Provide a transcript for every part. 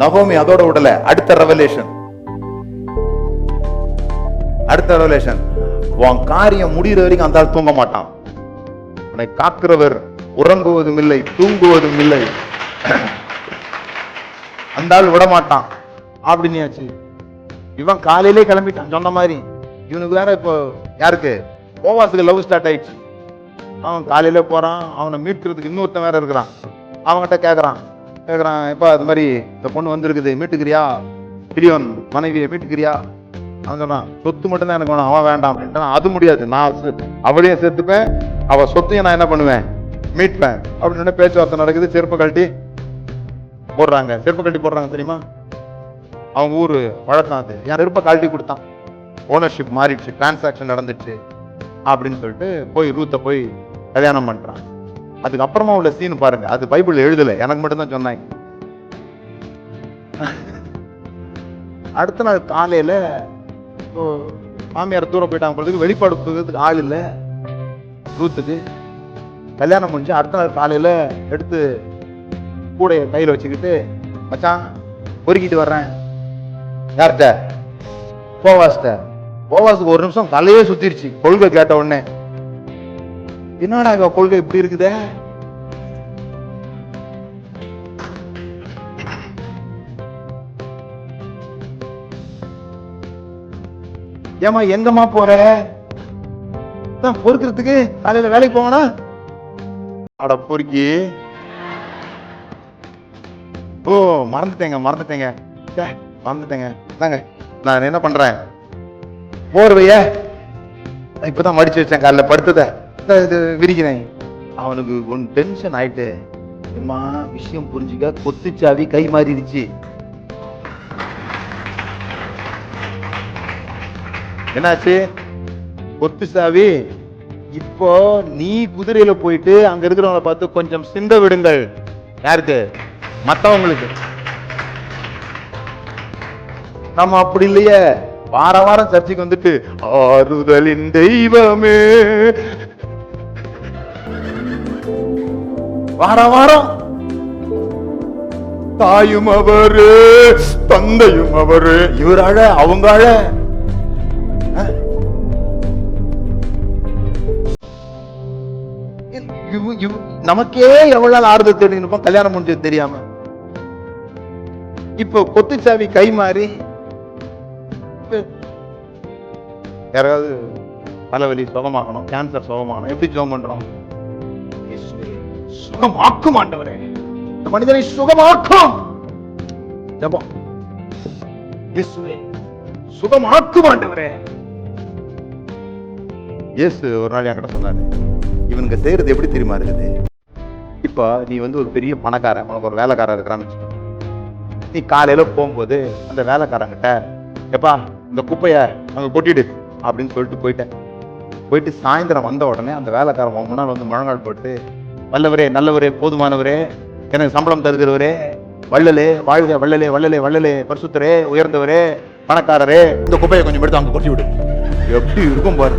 நகோமி அதோட விடல அடுத்த ரெவலேஷன் அடுத்த ரெவலேஷன் உன் காரியம் முடிகிற வரைக்கும் அந்த ஆள் தூங்க மாட்டான். உன்னை காக்கிறவர் உறங்குவதும் இல்லை தூங்குவதும் இல்லை. அந்த ஆள் விட மாட்டான் அப்படின்னியாச்சு இவன் காலையிலே கிளம்பிட்டான். சொன்ன மாதிரி இவனுக்கு வேற இப்போ யாருக்கு? போவாசுக்கு லவ் ஸ்டார்ட் ஆயிடுச்சு. அவன் காலையில போறான். அவனை மீட்கிறதுக்கு இன்னொருத்தன் வேற இருக்கிறான். அவன்கிட்ட கேட்கறான் கேட்குறான் எப்பா அது மாதிரி இந்த பொண்ணு வந்திருக்குது மீட்டுக்கிறியா? பிரியோன் மனைவியை மீட்டுக்கிறியா? அவன் சொன்னான் சொத்து மட்டும்தான் எனக்கு வேணும் அவன் வேண்டாம். அப்படின்ட்டு அது முடியாது நான் அவளையும் சேர்த்துப்பேன் அவள் சொத்தையும் நான் என்ன பண்ணுவேன்? மீட்பேன். அப்படின்னு பேச்சுவார்த்தை நடக்குது செருப்பு கழட்டி போடுறாங்க. செருப்பு கழட்டி போடுறாங்க தெரியுமா? அவங்க ஊர் வழக்கம் அது. என் செருப்பை கழட்டி கொடுத்தான். ஓனர்ஷிப் மாறிடுச்சு டிரான்சாக்ஷன் நடந்துச்சு அப்படின்னு சொல்லிட்டு போய் ரூத்தை போய் கல்யாணம் பண்ணுறான் அதுக்கப்புறமா உள்ள சீன் பாருங்க. அது பைபிள் எழுதல. எனக்கு மட்டும்தான் சொன்னாங்க. அடுத்த நாள் காலையில மாமியார் தூரம் போயிட்டாங்க பொழுதுக்கு வெளிப்பாடு போகிறதுக்கு ஆள் இல்லை. ரூத்துக்கு. கல்யாணம் முடிஞ்சு அடுத்த நாள் காலையில எடுத்து கூடைய கையில் வச்சுக்கிட்டு மச்சான் பொறுக்கிட்டு வர்றேன். யார்கிட்ட? போவாஸ்ட போவாஸுக்கு ஒரு நிமிஷம் தலையே சுத்திருச்சு. கொள்கை கேட்ட உடனே. என்னடா இவ கொள்கை இப்படி இருக்குதே? ஏமா எங்கம்மா போற? பொறுக்கிறதுக்கு காலையில வேலைக்கு போவானா? அட பொறுக்கி. ஓ மறந்துட்டேங்க மறந்துட்டேங்க. மறந்துட்டேங்க. தாங்க நான் என்ன பண்றேன்? போர்வைய. இப்பதான் மடிச்சு வச்சேன் காலைல படுத்தத. இது விரிக்கிறேன். அவனுக்கு ஒன்று டென்ஷன் ஆயிட்டு அம்மா விஷயம் புரிஞ்சுக்க கொத்துச்சாவி கை மாறிடுச்சு. என்னாச்சு? கொத்து சாவி இப்போ நீ குதிரையில போயிட்டு அங்க இருக்கிறவங்கள பார்த்து கொஞ்சம் சிந்த விடுங்கள். யாருக்கு? மத்தவங்களுக்கு. நம்ம அப்படி இல்லையே. வார வாரம் சர்ச்சைக்கு வந்துட்டு ஆறுதலின் தெய்வமே வார வாரம். தாயும் அவரு தந்தையும் அவரு. இவர் அழ அவங்க அழ. நமக்கே எவ்வளவு நாள் ஆறுதல் தேடினோம் கல்யாணம் முடிஞ்சது தெரியாம. இப்போ கொத்துச்சாவி கை மாறி யாராவது தலைவலி சுகமாகணும் கேன்சர் சுகமாகணும் எப்படி சுகம் பண்றோம்? சுகமாக்கும் ஆண்டவரே. இந்த மனிதனை சுகமாக்கும். ஜபம். இயேசுவே சுகமாக்கும் ஆண்டவரே. இயேசு ஒரு நாள் என்கிட்ட சொன்னாரு இவனுங்க செய்யறது எப்படி தெரியுமா இருக்குது? இப்போ நீ வந்து ஒரு பெரிய பணக்காரன் உனக்கு ஒரு வேலைக்காரன் இருக்கிறான்னு நீ காலையில போகும்போது அந்த வேலைக்காரங்கிட்ட எப்பா இந்த குப்பையை அங்கே கொட்டிடு அப்படின்னு சொல்லிட்டு போயிட்டேன். போயிட்டு சாயந்தரம் வந்த உடனே அந்த வேலைக்காரன் முன்னாள் முன்னால் வந்து முழங்கால் போட்டு வல்லவரே நல்லவரே போதுமானவரே எனக்கு சம்பளம் தருகிறவரே வள்ளலே வாழ்க வள்ளலே வள்ளலே வள்ளலே பரிசுத்தரே உயர்ந்தவரே பணக்காரரே. இந்த குப்பையை கொஞ்சம் எடுத்து அங்க கொட்டி விடு. எப்படி இருக்கும் பாரு.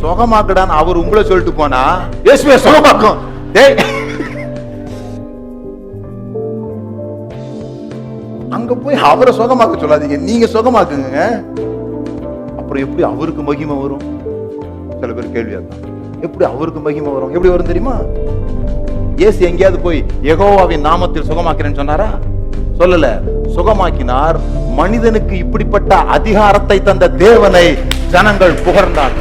சுகமாக்குடான்னு அவர் உங்களை சொல்லிட்டு போனா இயேசுவே சுகமாக்கும். டேய் அங்க போய் அவரை சுகமாக்க சொல்லாதீங்க. நீங்க சுகமாக்குங்க. அப்புறம் எப்படி அவருக்கு மகிமை வரும்? சில பேர் கேள்வியா இருக்கும் எப்படி அவருக்கு மகிமை வரும்? எப்படி வரும் தெரியுமா? ஏசு எங்கேயாவது போய் எகோவாவின் நாமத்தில் சுகமாக்கிறேன்னு சொன்னாரா? சொல்லல. சுகமாக்கினார். மனிதனுக்கு இப்படிப்பட்ட அதிகாரத்தை தந்த தேவனை ஜனங்கள் புகழ்ந்தார்